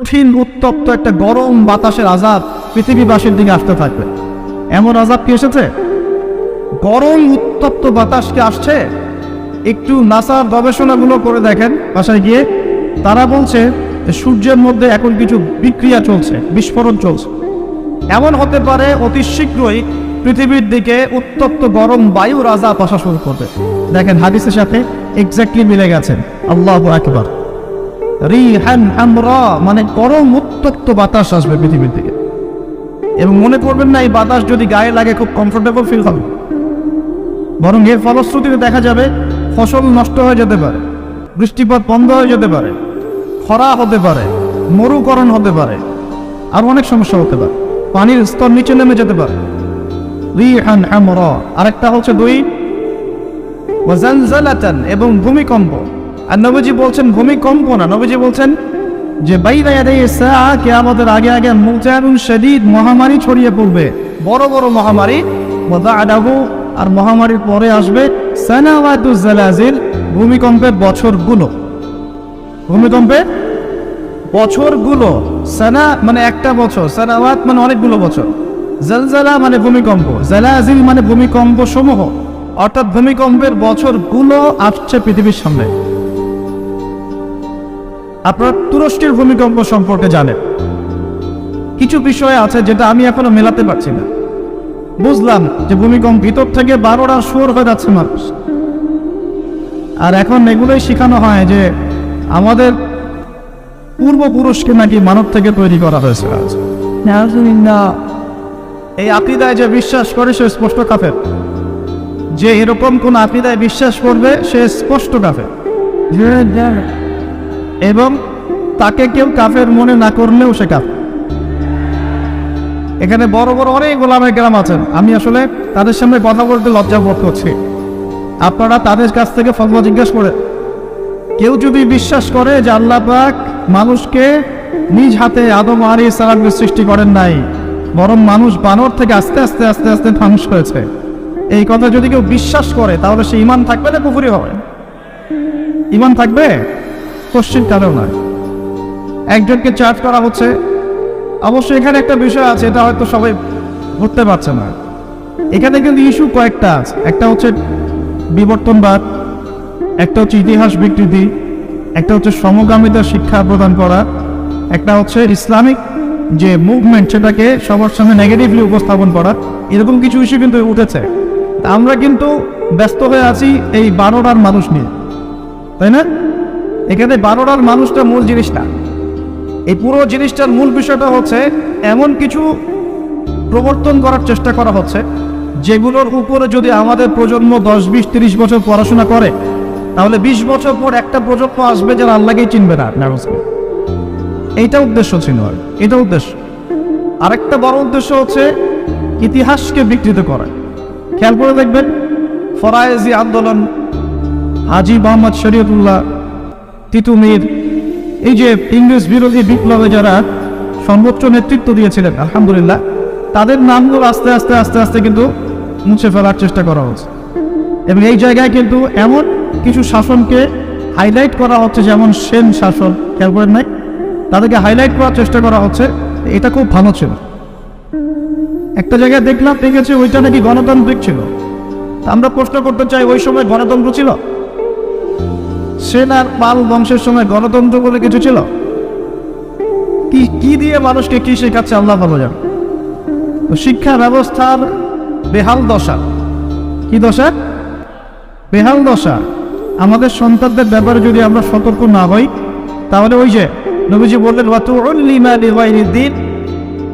কঠিন, উত্তপ্ত একটা গরম বাতাসের আজাব পৃথিবীবাসীর দিকে আসতে থাকবে। এমন আজাব কি এসেছে? গরম, উত্তপ্ত বাতাস কি আসছে? একটু নাসার গবেষণাগুলো করে দেখেন বাসায় গিয়ে। তারা বলছে সূর্যের মধ্যে এখন কিছু বিক্রিয়া চলছে, বিস্ফোরণ চলছে। এমন হতে পারে অতি শীঘ্রই পৃথিবীর দিকে উত্তপ্ত গরম বায়ুর আজাব আসা শুরু করবে। দেখেন হাদিসের সাথে এক্স্যাক্টলি মিলে গেছেন আল্লাহ একবার মানে গরম উত্তপ্ত বাতাস আসবে পৃথিবীর দিকে। এবং মনে করবেন না, এই বাতাস যদি গায়ে লাগে, খুব কমফোর্টেবল ফিল হবে। বরং এর ফলশ্রুতিতে দেখা যাবে, ফসল নষ্ট হয়ে যেতে পারে, বৃষ্টিপাত বন্ধ হয়ে যেতে পারে, খরা হতে পারে, মরুকরণ হতে পারে, আর অনেক সমস্যা হতে পারে। পানির স্তর নিচে নেমে যেতে পারে। আরেকটা হচ্ছে দুই। এবং ভূমিকম্প। আর নবীজি বলছেন ভূমিকম্প না। নবীজি বলছেন যে সাআ, কিয়ামতের আগে আগে শাদীদ মহামারী ছড়িয়ে পড়বে। বড় বড় মহামারী। ওয়াদাআদাহু, আর মহামারীর পরে আসবে সানাওয়াতুজ জালাজিল ভূমিকম্পের বছরগুলো। ভূমিকম্পের বছরগুলো। সানা মানে একটা বছর, সানাওয়াত মানে অনেকগুলো বছর। জলজালা মানে ভূমিকম্প, জালাজিল মানে ভূমিকম্প সমূহ অর্থাৎ ভূমিকম্পের বছরগুলো আসছে পৃথিবীর সামনে। আপনারা তুরস্কের ভূমিকম্প সম্পর্কে জানেন। কিছু বিষয় আছে যেটা আমি এখনও মেলাতে পারছি না। বুঝলাম যে ভূমিকম্প ভিতর থেকে বারোটা সুর হয়ে যাচ্ছে মানুষ। আর এখন এগুলোই শেখানো হয় যে আমাদের পূর্বপুরুষকে নাকি মানব থেকে তৈরি করা হয়েছে এই আকিদায় যে বিশ্বাস করে সে স্পষ্ট কাফের। যে এরকম কোন আকিদায় বিশ্বাস করবে সে স্পষ্ট কাফের। এবং তাকে কেউ কাফের মনে না করলেও সে কাফের। এখানে বড় বড় অনেক গোলামের গ্রাম আছেন। আমি আসলে তাদের সামনে কথা বলতে লজ্জা বোধ করছি। আপনারা তাদের কাছ থেকে ফতোয়া জিজ্ঞেস করে কেউ যদি বিশ্বাস করে যে আল্লাহ পাক মানুষকে নিজ হাতে আদম আলী সালামকে সৃষ্টি করেন নাই, বরং মানুষ বানর থেকে আস্তে আস্তে আস্তে আস্তে ধ্বংস হয়েছে। এই কথা যদি কেউ বিশ্বাস করে, তাহলে সে ইমান থাকবে না পুকুরি হবে? ইমান থাকবে? কোশ্চিন কালেও নয়। একজনকে চার্জ করা হচ্ছে। অবশ্যই এখানে একটা বিষয় আছে, এটা হয়তো সবাই ধরতে পারছে না। এখানে কিন্তু ইস্যু কয়েকটা আছে। একটা হচ্ছে বিবর্তনবাদ, একটা হচ্ছে ইতিহাস বিকৃতি, একটা হচ্ছে সমগামিতার শিক্ষা প্রদান করা, একটা হচ্ছে ইসলামিক যে মুভমেন্ট সেটাকে সবার সামনে নেগেটিভলি উপস্থাপন করা, এরকম কিছু ইস্যু কিন্তু উঠেছে। আমরা কিন্তু ব্যস্ত হয়ে আছি এই বারোটার মানুষ নিয়ে। তাই না? এখানে বারোটার মানুষটা মূল জিনিস না। এই পুরো জিনিসটার মূল বিষয়টা হচ্ছে এমন কিছু প্রবর্তন করার চেষ্টা করা হচ্ছে, যেগুলোর উপরে যদি আমাদের প্রজন্ম দশ, বিশ, তিরিশ বছর পড়াশোনা করে, তাহলে বিশ বছর পর একটা প্রজন্ম আসবে যারা আল্লাহকেই চিনবে না। নার্ভাসকে এইটা উদ্দেশ্য ছিল আর। এটা উদ্দেশ্য। আরেকটা বড় উদ্দেশ্য হচ্ছে ইতিহাসকে বিকৃত করা। খেয়াল করে দেখবেন, ফরায়েজি আন্দোলন, হাজি মোহাম্মদ শরীয়তুল্লাহ তিতুমির। এই যে ইংরেজ বিরোধী বিপ্লবে যারা সর্বোচ্চ নেতৃত্ব দিয়েছিলেন, আলহামদুলিল্লাহ, তাদের নামগুলো আস্তে আস্তে আস্তে আস্তে কিন্তু মুছে ফেলার চেষ্টা করা হচ্ছে। এবং এই জায়গায় কিন্তু এমন কিছু শাসনকে হাইলাইট করা হচ্ছে, যেমন সেন শাসন, খেয়াল করেন নাই? তাদেরকে হাইলাইট করার চেষ্টা করা হচ্ছে, এটা খুব ভালো ছিল। একটা জায়গায় দেখলাম, দেখেছি ওইটা নাকি গণতান্ত্রিক ছিল। আমরা প্রশ্ন করতে চাই, ওই সময় গণতন্ত্র ছিল? সেন আর পাল বংশের সময় গণতন্ত্র বলে কিছু ছিল? কি কি দিয়ে মানুষকে কি শেখাচ্ছে আল্লাহ ভালো জান। তো শিক্ষা ব্যবস্থার বেহাল দশা। কি দশা? বেহাল দশা। আমাদের সন্তানদের ব্যাপারে যদি আমরা সতর্ক না হই, তাহলে ওই যে নবীজি বললেন দিন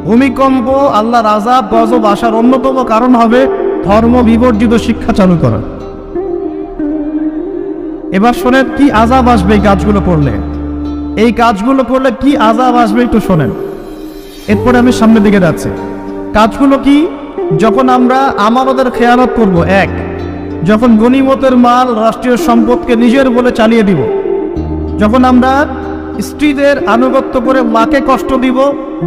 ভূমিকম্প আল্লাহ রাজা গজব আসার অন্যতম কারণ হবে ধর্ম বিবর্জিত শিক্ষা চালু করা। এবার শোনেন, কি আজাব আসবে এই কাজগুলো করলে? এই কাজগুলো করলে কি আজাব আসবে একটু শোনেন। এরপরে আমি সামনের দিকে যাচ্ছি। কাজগুলো কি? যখন আমরা আমানতের খেয়ালত করব, এক, যখন গণিমতের মাল রাষ্ট্রীয় সম্পদকে নিজের বলে চালিয়ে দিব, যখন আমরা স্ত্রীদের আনুগত্য করে মাকে কষ্ট দিব,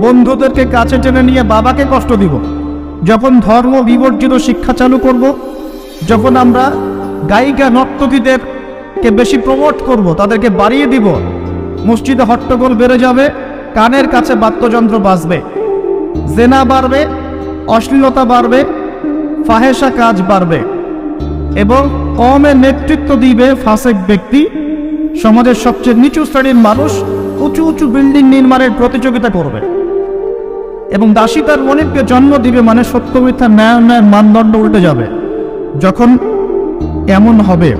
বন্ধুদেরকে কাছে টেনে নিয়ে বাবাকে কষ্ট দিব, যখন ধর্ম বিবর্জিত শিক্ষা চালু করব, যখন আমরা গায়িকা নর্তকীদের কে বেশি প্রমোট করব, তাদেরকে বাড়িয়ে দিব। মসজিদে হট্টগোল বেড়ে যাবে, কানের কাছে বাদ্যযন্ত্র বাজবে, জেনা বাড়বে, অশ্লীলতা বাড়বে ফাহেসা কাজ বাড়বে এবং কমে নেতৃত্ব দিবে ফাসেক ব্যক্তি। সমাজের সবচেয়ে নিচু শ্রেণির মানুষ উঁচু উঁচু বিল্ডিং নির্মাণের প্রতিযোগিতা করবে এবং দাসী তার মনিবকে জন্ম দিবে মানে সত্য মিথ্যা ন্যায় ন্যায়ের মানদণ্ড উল্টে যাবে, যখন এমন হবে।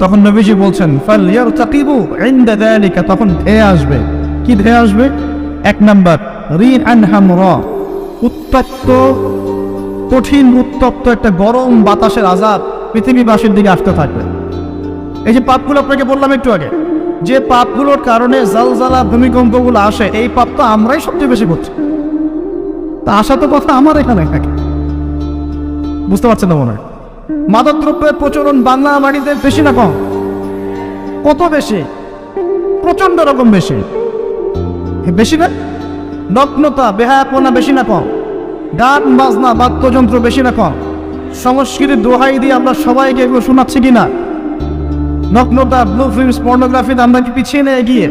তখন নবীজি বলছেন ফালিয়ার তাকিবু ইনদা যালিকা তখন ধেয়ে আসবে। কি ধেয়ে আসবে? এক নাম্বার, রিন আন হামর। উত্তপ্ত, কঠিন, উত্তপ্ত একটা গরম বাতাসের আজাব পৃথিবীবাসীর দিকে আসতে থাকবে। এই যে পাপগুলো আপনাকে বললাম একটু আগে, যে পাপগুলোর কারণে জালজালা ভূমিকম্পগুলো আসে, এই পাপ তো আমরাই সবচেয়ে বেশি করছি। তা আসা তো কথা আমার এখানে থাকে। বুঝতে পারছেন না মনে হয়? মাদকদ্রব্যের প্রচলন বাংলা বাড়িতে বেশি না কম? কত বেশি? প্রচণ্ড রকম বেশি। বেশি না? নগ্নতা, বেহায়াপনা বেশি না কম? গান, বাজনা, বাদ্যযন্ত্র বেশি না কম? সংস্কৃতির দোহাই দিয়ে আমরা সবাইকে এগুলো শোনাচ্ছি কিনা? নগ্নতা, ব্লু ফিল্মস পর্নোগ্রাফিতে আমরা কি পিছিয়ে নেই এগিয়ে?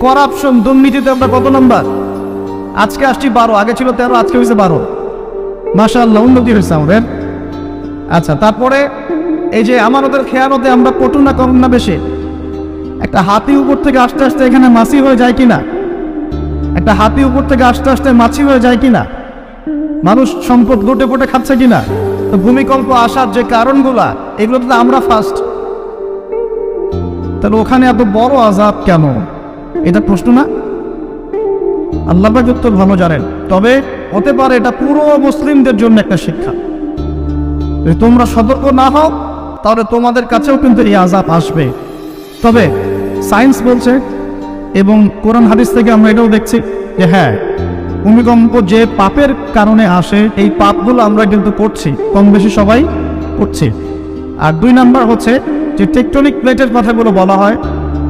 করাপশন, দুর্নীতিতে আমরা কত নম্বর? আজকে আসছি বারো, আগে ছিল তেরো, আজকে হয়েছে বারো। মাসা আল্লাহ উন্নতি হয়েছে আমাদের। আচ্ছা তারপরে এই যে আমার আমানতের খেয়ালতে আমরা পটু না কম না বেশি? একটা হাতি উপর থেকে আস্তে আস্তে এখানে মাছি হয়ে যায় কিনা? একটা হাতি উপর থেকে আস্তে আস্তে মাছি হয়ে যায় কিনা? মানুষ সম্পদ গোটে পোটে খাচ্ছে কিনা? তো ভূমিকম্প আসার যে কারণগুলা, এগুলো তো আমরা ফার্স্ট তাহলে ওখানে এত বড় আজাব কেন? এটা প্রশ্ন না? আল্লাহ উত্তর ভালো জানেন। তবে হতে পারে এটা পুরো মুসলিমদের জন্য একটা শিক্ষা। যদি তোমরা সতর্ক না হও, তাহলে তোমাদের কাছেও কিন্তু এই আজাব আসবে। তবে সায়েন্স বলছে এবং কোরআন হাদিস থেকে আমরা এটাও দেখছি যে হ্যাঁ ভূমিকম্প যে পাপের কারণে আসে, এই পাপগুলো আমরা কিন্তু করছি কম বেশি সবাই করছি আর দুই নাম্বার হচ্ছে যে টেকটনিক প্লেটের কথাগুলো বলা হয়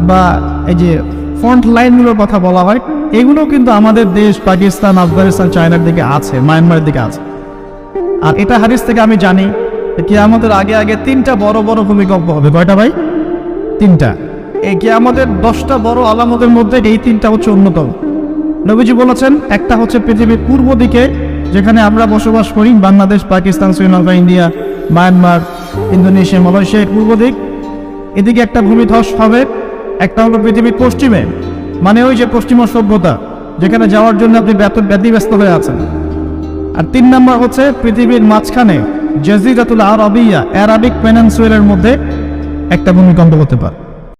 বা এই যে ফ্রন্ট লাইনগুলোর কথা বলা হয় এগুলো কিন্তু আমাদের দেশ, পাকিস্তান, আফগানিস্তান, চায়নার দিকে আছে, মায়ানমারের দিকে আছে। আর এটা হাদিস থেকে আমি জানি কি আমাদের আগে আগে তিনটা বড় বড় ভূমিকম্প হবে। কয়টা ভাই? তিনটা। এই কি আমাদের দশটা বড় আলামতের মধ্যে এই তিনটা হচ্ছে অন্যতম। নবীজি বলেছেন, একটা হচ্ছে পৃথিবীর পূর্ব দিকে, যেখানে আমরা বসবাস করি, Bangladesh, Pakistan, Sri Lanka, India, Myanmar, Indonesia মালয়েশিয়ার পূর্ব দিক। এদিকে একটা ভূমিধস হবে, একটা হলো পৃথিবীর পশ্চিমে। মানে ওই যে পশ্চিমা সভ্যতা যেখানে যাওয়ার জন্য আপনি ব্যত ব্যতিব্যস্ত হয়ে আছেন। আর তিন নম্বর হচ্ছে পৃথিবীর মাঝখানে জাজিরাতুল আরবিয়া অ্যারাবিক পেনান্সুয়েলের মধ্যে একটা ভূমিকম্প হতে পারে।